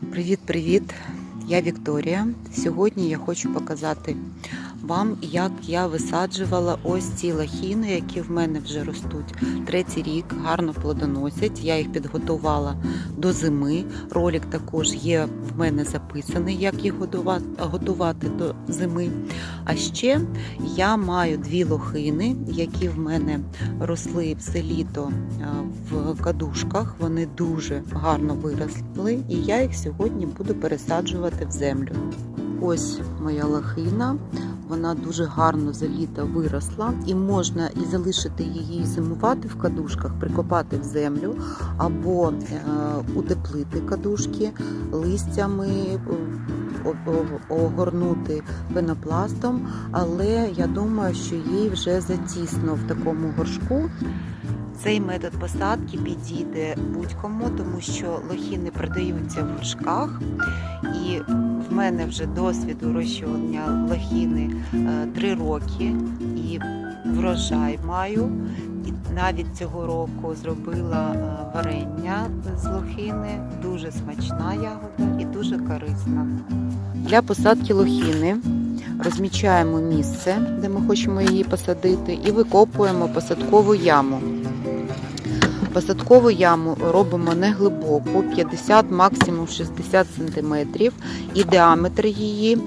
Привіт-привіт! Я Вікторія. Сьогодні я хочу показати вам, як я висаджувала ось ці лахіни, які в мене вже ростуть третій рік, гарно плодоносять. Я їх підготувала до зими. Ролик також є в мене записаний, як їх готувати до зими. А ще я маю дві лохини, які в мене росли все літо в кадушках. Вони дуже гарно виросли, і я їх сьогодні буду пересаджувати в землю. Ось моя лохина. Вона дуже гарно за літо виросла, і можна і залишити її зимувати в кадушках, прикопати в землю, або е, утеплити кадушки листями, е, огорнути пенопластом. Але я думаю, що їй вже затісно в такому горшку. Цей метод посадки підійде будь-кому, тому що лохіни продаються в горшках. І мене вже досвід вирощування лохіни е, три роки і врожай маю. І навіть цього року зробила е, варення з лохини. Дуже смачна ягода і дуже корисна. Для посадки лохіни розмічаємо місце, де ми хочемо її посадити, і викопуємо посадкову яму. Посадкову яму робимо не глибоку, 50, максимум 60 см, і діаметр її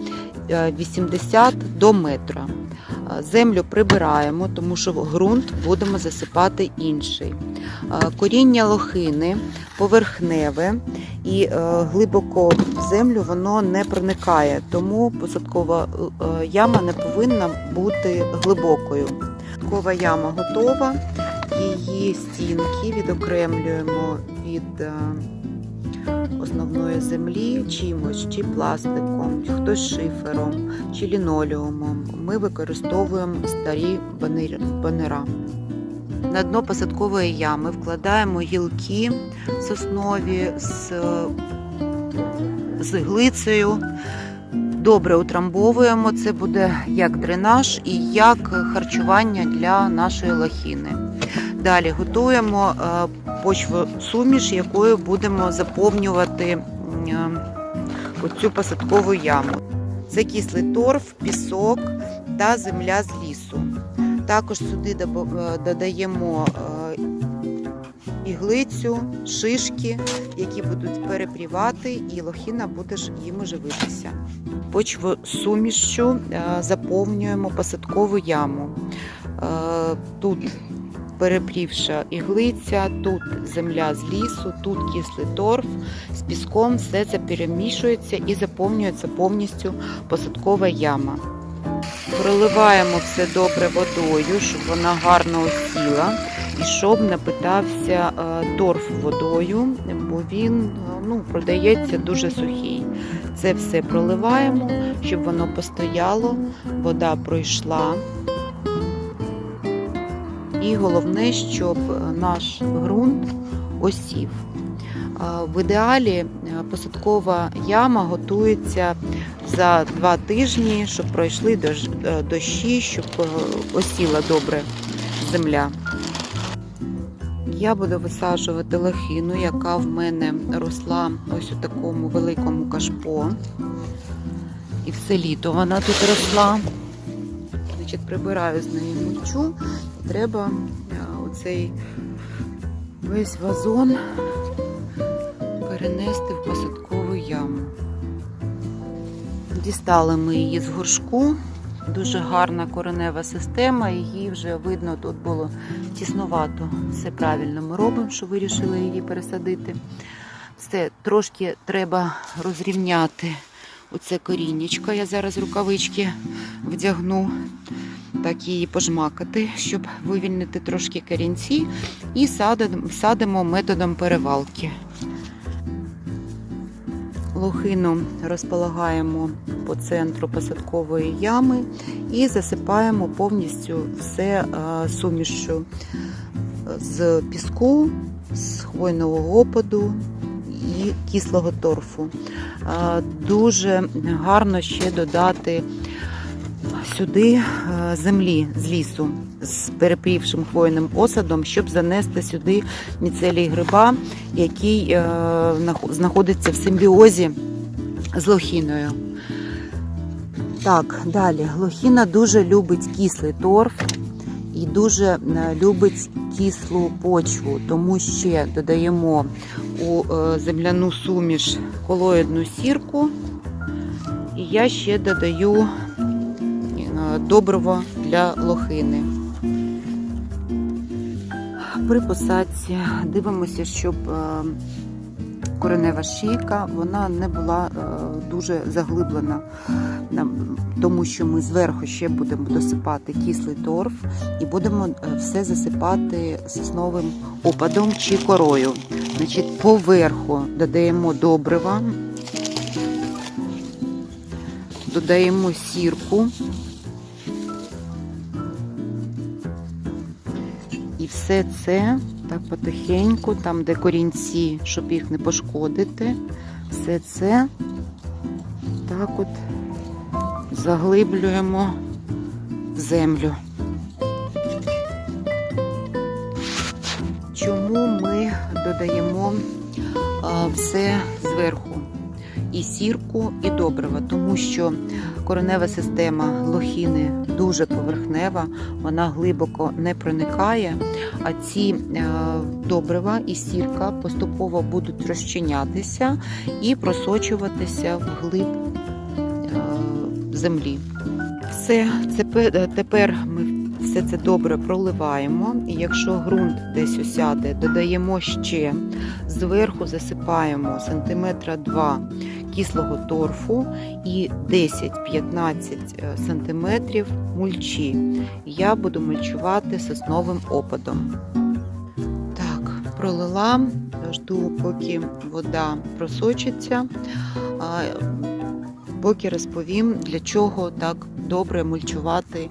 е, 80 до метра. Е, Землю прибираємо, тому що ґрунт будемо засипати інший. Е, Коріння лохини поверхневе і е, глибоко в землю воно не проникає, тому посадкова е, яма не повинна бути глибокою. Посадкова яма готова її стінки відокремлюємо від е, основної землі чимось, чи пластиком, хтось шифером, чи лінолеумом. Ми використовуємо старі банера. На дно посадкової ями вкладаємо гілки соснові з, з глицею. Добре утрамбовуємо, це буде як дренаж і як харчування для нашої лохіни. Далі готуємо е, почвосуміш, якою будемо заповнювати е, оцю посадкову яму. Це кислий торф, пісок та земля з лісу. Також сюди е, додаємо іглицю, шишки, які будуть перепрівати, і лохіна буде їм живитися. Почвосумішчю е, заповнюємо посадкову яму. Тут перепрівша іглиця, тут земля з лісу, тут кислий торф з піском, все це перемішується і заповнюється повністю посадкова яма. Проливаємо все добре водою, щоб вона гарно осіла і щоб напитався е, торф водою, бо він е, ну, продається дуже сухий. Це все проливаємо, щоб воно постояло, вода пройшла. І головне, щоб наш ґрунт осів. В ідеалі е, посадкова яма готується за два тижні, щоб пройшли е, дощі, щоб е, осіла добре земля. Я буду висаджувати лохину, яка в мене росла ось у такому великому кашпо. І все літо вона тут росла. Значить, прибираю з неї мульчу. Треба е, оцей весь вазон перенести в посадкову яму. Дістали ми її з горшку. Дуже гарна коренева система, її вже видно, тут було тіснувато. Все правильно ми робимо, що вирішили її пересадити. Все, трошки треба розрівняти оце коріннячко. Я зараз рукавички вдягну, так її пожмакати, щоб вивільнити трошки корінці, і садимо, методом перевалки. Лохину розполагаємо по центру посадкової ями і засипаємо повністю все е, сумішю з піску, з хвойного опаду і кислого торфу. Е, Дуже гарно ще додати сюди е, землі з лісу з перепрівшим хвойним осадом, щоб занести сюди міцелій гриба, який е, знаходиться в симбіозі з лохіною. Так, далі. Лохіна дуже любить кислий торф і дуже е, любить кислу почву, тому ще додаємо у земляну суміш колоїдну сірку. І я ще додаю добриво для лохини. При посадці дивимося, щоб е, коренева шийка вона не була е, дуже заглиблена, тому що ми зверху ще будемо досипати кислий торф і будемо е, все засипати сосновим опадом чи корою. Значить, поверху додаємо добрива, додаємо сірку. І все це так потихеньку, там, де корінці, щоб їх не пошкодити, все це так от заглиблюємо в землю. Чому ми додаємо все зверху? І сірку, і добрива, тому що коренева система лохіни дуже поверхнева, вона глибоко не проникає, а ці е, добрива і сірка поступово будуть розчинятися і просочуватися в глиб е, землі. Все, це е, тепер ми все це добре проливаємо, і якщо ґрунт десь осяде, додаємо ще зверху засипаємо сантиметра 2 кислого торфу і 10-15 е, сантиметрів мульчі. Я буду мульчувати сосновим опадом. Так, пролила, жду, поки вода просочиться. Поки розповім, для чого так добре мульчувати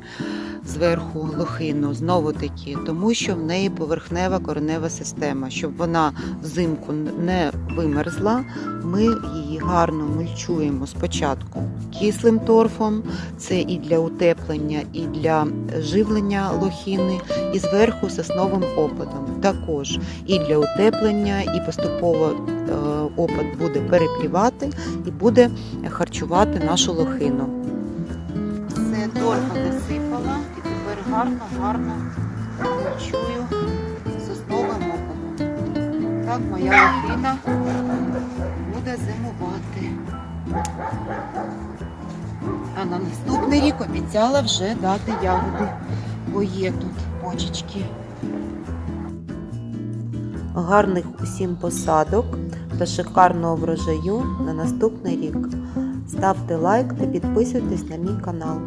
зверху лохину. Знову таки, тому що в неї поверхнева коренева система. Щоб вона взимку не вимерзла, ми її гарно мульчуємо спочатку кислим торфом, це і для утеплення, і для живлення лохини, і зверху сосновим опадом. Також і для утеплення, і поступово е, опад буде переплівати і буде харчувати нашу лохину. Гарно, гарно мульчую сосновим опадом. Так моя лохина буде зимувати. А на наступний рік обіцяла вже дати ягоди, бо є тут почечки. Гарних усім посадок та шикарного врожаю на наступний рік. Ставте лайк та підписуйтесь на мій канал.